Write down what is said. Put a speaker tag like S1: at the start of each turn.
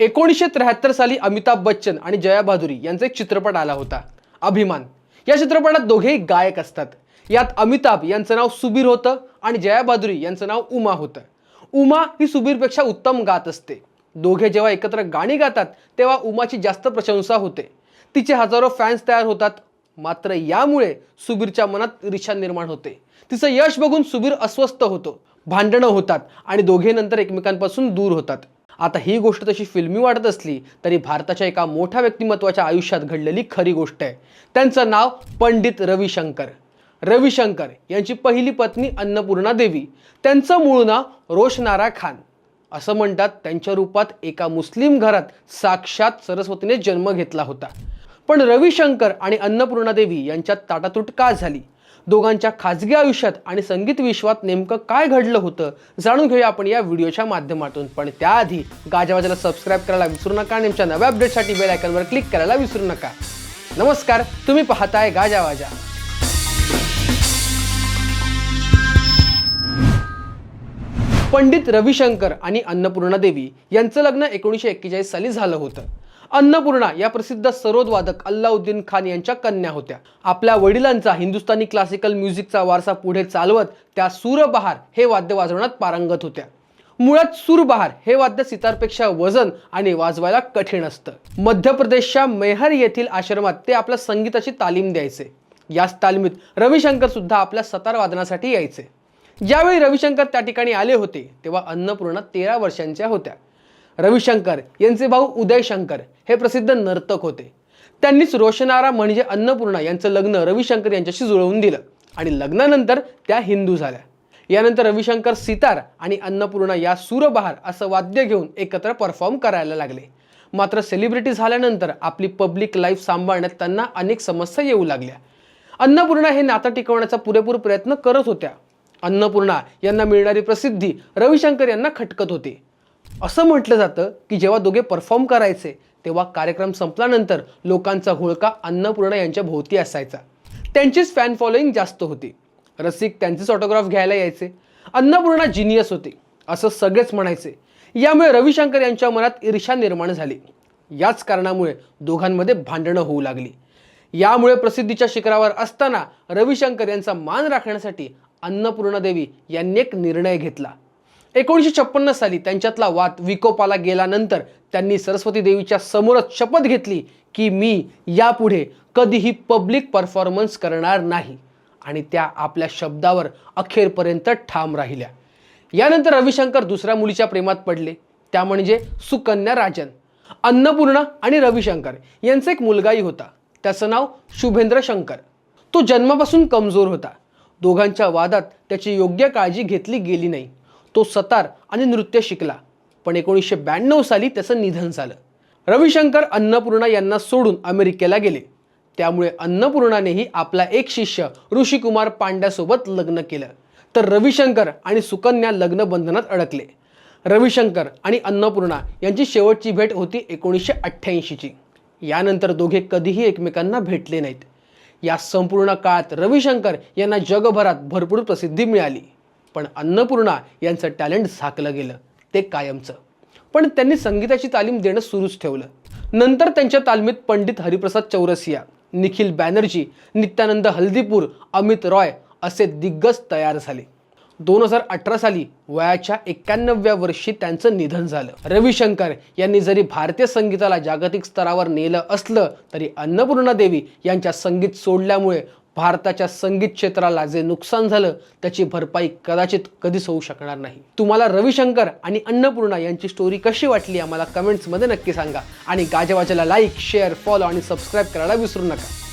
S1: एकोणीसशे त्र्याहत्तर साली अमिताभ बच्चन आणि जया बहादुरी यांचा एक चित्रपट आला होता अभिमान. या चित्रपटात दोघेही गायक असतात. यात अमिताभ यांचं नाव सुबीर होतं आणि जया बहादुरी यांचं नाव उमा होतं. उमा ही सुबीरपेक्षा उत्तम गात असते. दोघे जेव्हा एकत्र गाणी गातात तेव्हा उमाची जास्त प्रशंसा होते. तिचे हजारो फॅन्स तयार होतात. मात्र यामुळे सुबीरच्या मनात ईर्ष्या निर्माण होते. तिचं यश बघून सुबीर अस्वस्थ होतो भांडणं होतात आणि दोघे नंतर एकमेकांपासून दूर होतात. आता ही गोष्ट तशी फिल्मी वाटत असली तरी भारताच्या एका मोठ्या व्यक्तिमत्वाच्या आयुष्यात घडलेली खरी गोष्ट आहे. त्यांचं नाव पंडित रविशंकर. रविशंकर यांची पहिली पत्नी अन्नपूर्णा देवी. त्यांचं मूळ नाव रोशनारा खान. असं म्हणतात त्यांच्या रूपात एका मुस्लिम घरात साक्षात सरस्वतीने जन्म घेतला होता. पण रविशंकर आणि अन्नपूर्णा देवी यांच्यात ताटातूट का झाली? दोघांच्या खाजगी आयुष्यात आणि संगीत विश्वात नेमकं काय घडलं होतं जाणून घेऊया आपण या व्हिडिओच्या माध्यमातून. पण त्याआधी गाजावाजाला सबस्क्राईब करायला विसरू नका आणि आमच्या नव्या अपडेटसाठी बेल आयकॉनवर क्लिक करायला विसरू नका. नमस्कार तुम्ही पाहताय गाजावाजा पंडित रविशंकर आणि अन्नपूर्णा देवी यांचं लग्न एकोणीसशे एक्केचाळीस साली झालं होतं. अन्नपूर्णा या प्रसिद्ध सरोदवादक अल्लाउद्दीन खान यांच्या कन्या होत्या. आपल्या वडिलांचा हिंदुस्थानी क्लासिकल म्युझिकचा वारसा पुढे चालवत त्या सूरबहार हे वाद्य वाजवण्यात पारंगत होत्या. मुळात सूरबहार हे वाद्य सितारपेक्षा वजन आणि वाजवायला कठीण असतं. मध्य प्रदेशच्या मेहर येथील आश्रमात ते आपल्या संगीताची तालीम द्यायचे. याच तालमीत रविशंकर सुद्धा आपल्या सतार वादनासाठी यायचे. ज्यावेळी रविशंकर त्या ठिकाणी आले होते तेव्हा अन्नपूर्णा तेरा वर्षांच्या होत्या. रविशंकर यांचे भाऊ उदय शंकर हे प्रसिद्ध नर्तक होते. त्यांनीच रोशनारा म्हणजे अन्नपूर्णा यांचं लग्न रविशंकर यांच्याशी जुळवून दिलं आणि लग्नानंतर त्या हिंदू झाल्या. यानंतर रविशंकर सितार आणि अन्नपूर्णा या सूरबहार असं वाद्य घेऊन एकत्र परफॉर्म करायला लागले. मात्र सेलिब्रिटी झाल्यानंतर आपली पब्लिक लाईफ सांभाळण्यात त्यांना अनेक समस्या येऊ लागल्या. अन्नपूर्णा हे नातं टिकवण्याचा पुरेपूर प्रयत्न करत होत्या. अन्नपूर्णा यांना मिळणारी प्रसिद्धी रविशंकर यांना खटकत होती. असं म्हटलं जातं की जेव्हा दोघे परफॉर्म करायचे तेव्हा कार्यक्रम संपल्यानंतर लोकांचा होळका अन्नपूर्णा यांच्या भोवती असायचा. त्यांचीच फॅन फॉलोईंग जास्त होती. रसिक त्यांचेच ऑटोग्राफ घ्यायला यायचे. अन्नपूर्णा जिनियस होती. असं सगळेच म्हणायचे. यामुळे रविशंकर यांच्या मनात ईर्षा निर्माण झाली. याच कारणामुळे दोघांमध्ये भांडणं होऊ लागली. यामुळे प्रसिद्धीच्या शिखरावर असताना रविशंकर यांचा मान राखण्यासाठी अन्नपूर्णा देवी यांनी एक निर्णय घेतला. एकोणीसशे छप्पन्न साली त्यांच्यातला वाद विकोपाला गेल्यानंतर त्यांनी सरस्वती देवीच्या समोरच शपथ घेतली की मी यापुढे कधीही पब्लिक परफॉर्मन्स करणार नाही. आणि त्या आपल्या शब्दावर अखेरपर्यंत ठाम राहिल्या. यानंतर रविशंकर दुसऱ्या मुलीच्या प्रेमात पडले. त्या म्हणजे सुकन्या राजन अन्नपूर्णा आणि रविशंकर यांचा एक मुलगाही होता. त्याचं नाव शुभेंद्र शंकर. तो जन्मापासून कमजोर होता. दोघांच्या वादात त्याची योग्य काळजी घेतली गेली नाही. तो सतार आणि नृत्य शिकला. पण एकोणीसशे ब्याण्णव साली त्याचं निधन झालं. रविशंकर अन्नपूर्णा यांना सोडून अमेरिकेला गेले. त्यामुळे अन्नपूर्णानेही आपला एक शिष्य ऋषिकुमार पांड्यासोबत लग्न केलं. तर रविशंकर आणि सुकन्या लग्न बंधनात अडकले. रविशंकर आणि अन्नपूर्णा यांची शेवटची भेट होती एकोणीसशे अठ्ठ्याऐंशीची. यानंतर दोघे कधीही एकमेकांना भेटले नाहीत. या संपूर्ण काळात रविशंकर यांना जगभरात भरपूर प्रसिद्धी मिळाली. पण अन्नपूर्णा यांचं टॅलेंट झाकलं गेलं ते कायमचं. पण त्यांनी संगीताची तालीम देणं सुरूच ठेवलं. नंतर त्यांच्या तालमीत पंडित हरिप्रसाद चौरसिया निखिल बॅनर्जी नित्यानंद हल्दीपूर अमित रॉय असे दिग्गज तयार झाले. दोन हजार अठरा साली वयाच्या एक्क्याण्णव्या वर्षी त्यांचं निधन झालं. रविशंकर यांनी जरी भारतीय संगीताला जागतिक स्तरावर नेलं असलं तरी अन्नपूर्णा देवी यांच्या संगीत सोडल्यामुळे भारताच्या संगीत क्षेत्राला जे नुकसान झालं त्याची भरपाई कदाचित कधीच होऊ शकणार नाही. तुम्हाला रविशंकर आणि अन्नपूर्णा यांची स्टोरी कशी वाटली आम्हाला कमेंट्समध्ये नक्की सांगा. आणि गाजवाजाला लाईक शेअर फॉलो आणि सबस्क्राईब करायला विसरू नका.